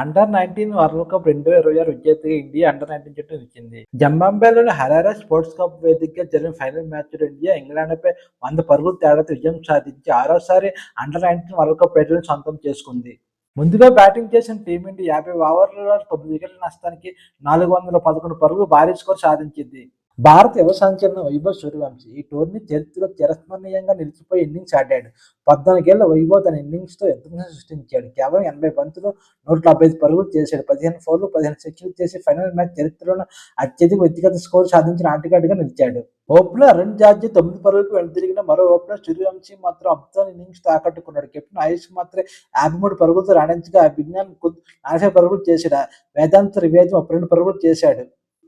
Under nineteen world cup రెండు వేల ఇరవై ఆరు విజేతగా ఇండియా అండర్ నైన్టీన్ జట్టు నిలిచింది. జంబాంబేలోని హరారా స్పోర్ట్స్ కప్ వేదికగా జరిగిన ఫైనల్ మ్యాచ్లో ఇండియా ఇంగ్లాండ్పై వంద పరుగులు తేడాతో విజయం సాధించి ఆరోసారి అండర్ నైన్టీన్ వరల్డ్ కప్ పేటలను సొంతం చేసుకుంది. ముందుగా బ్యాటింగ్ చేసిన టీమిండియా యాభై ఓవర్లలో తొమ్మిది వికెట్ల నష్టానికి నాలుగు వందల పదకొండు పరుగులు భారీ స్కోర్ సాధించింది. భారత యువ సంచలనం వైభవ్ సూర్యవంశీ ఈ టోర్నీ చరిత్రలో చిరస్మరణీయంగా నిలిచిపోయి ఇన్నింగ్స్ ఆడాడు. పద్నాలుగేళ్ళ వైభవ్ తన ఇన్నింగ్స్తో ఎంతగానో సృష్టించాడు. కేవలం ఎనభై బంతులు నూట డెబ్బై ఐదు పరుగులు చేశాడు. పదిహేను ఫోర్లు పదిహేను సిక్స్లు చేసి ఫైనల్ మ్యాచ్ చరిత్రలో అత్యధిక వ్యక్తిగత స్కోర్ సాధించిన ఆటగాడిగా నిలిచాడు. ఓపెనర్ అరుణ్ జార్జీ తొమ్మిది పరుగులకు వెనుదిరిగిన మరో ఓపెనర్ సూర్యవంశీ మాత్రం అబ్దాన్ ఇన్నింగ్స్ ఆకట్టుకున్నాడు. కెప్టెన్ ఆయుష్ మాత్రమే యాభై మూడు పరుగులతో రాణించగా విజ్ఞాన్ నలభై పరుగులు చేశాడు. వేదాంత త్రివేది ముప్పై రెండు పరుగులు చేశాడు.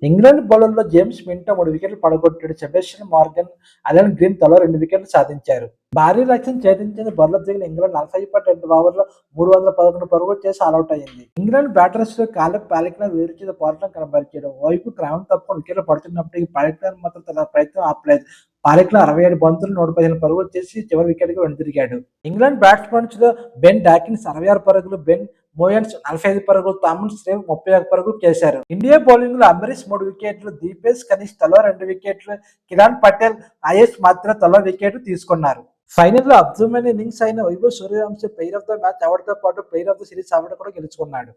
ఇంగ్లాండ్ బౌలర్లో జేమ్స్ మింటో మూడు వికెట్లు పడగొట్టాడు. సెబెస్టియన్ మార్గన్ అలెన్ గ్రీన్ తలో రెండు వికెట్లు సాధించారు. భారీ లక్ష్యం ఛేదించిన బౌలర్ దిగిన ఇంగ్లాండ్ నలభై పాయింట్ రెండు ఓవర్లో మూడు వందల పదకొండు పరుగులు చేసి ఆల్అౌట్ అయింది. ఇంగ్లాండ్ బ్యాటర్స్లో కాలెప్ పాలిక్నర్ వేరు చేత పోరాటం కనబరిచాడు. వైపు క్రమం తప్ప వికెట్లు పడుతున్నప్పటికీ పాలిక్నర్ మాత్రం తన ప్రయత్నం ఆపలేదు. పాలిక్లో అరవై ఏడు బంతులు నూట పదిహేను పరుగులు చేసి చివరి వికెట్గా వెనుదిరిగాడు ఇంగ్లాండ్ బ్యాట్స్మెన్స్లో బెన్ డాకిన్స్ అరవై ఆరు పరుగులు బెన్ మోయన్స్ నలభై ఐదు పరుగులు తామన్ శ్రేవ్ ముప్పై ఒక పరుగులు చేశారు. ఇండియా బౌలింగ్లో అంబరీష్ మూడు వికెట్లు దీపేష్ కనీష్ తలో రెండు వికెట్లు కిరాన్ పటేల్ ఐఎస్ మాత్రం తలో వికెట్ తీసుకున్నారు. ఫైనల్లో అద్భుతమైన ఇన్నింగ్స్ అయిన Vaibhav Suryavanshi player of the match అవార్డుతో పాటు player of the series award కూడా గెలుచుకున్నాడు.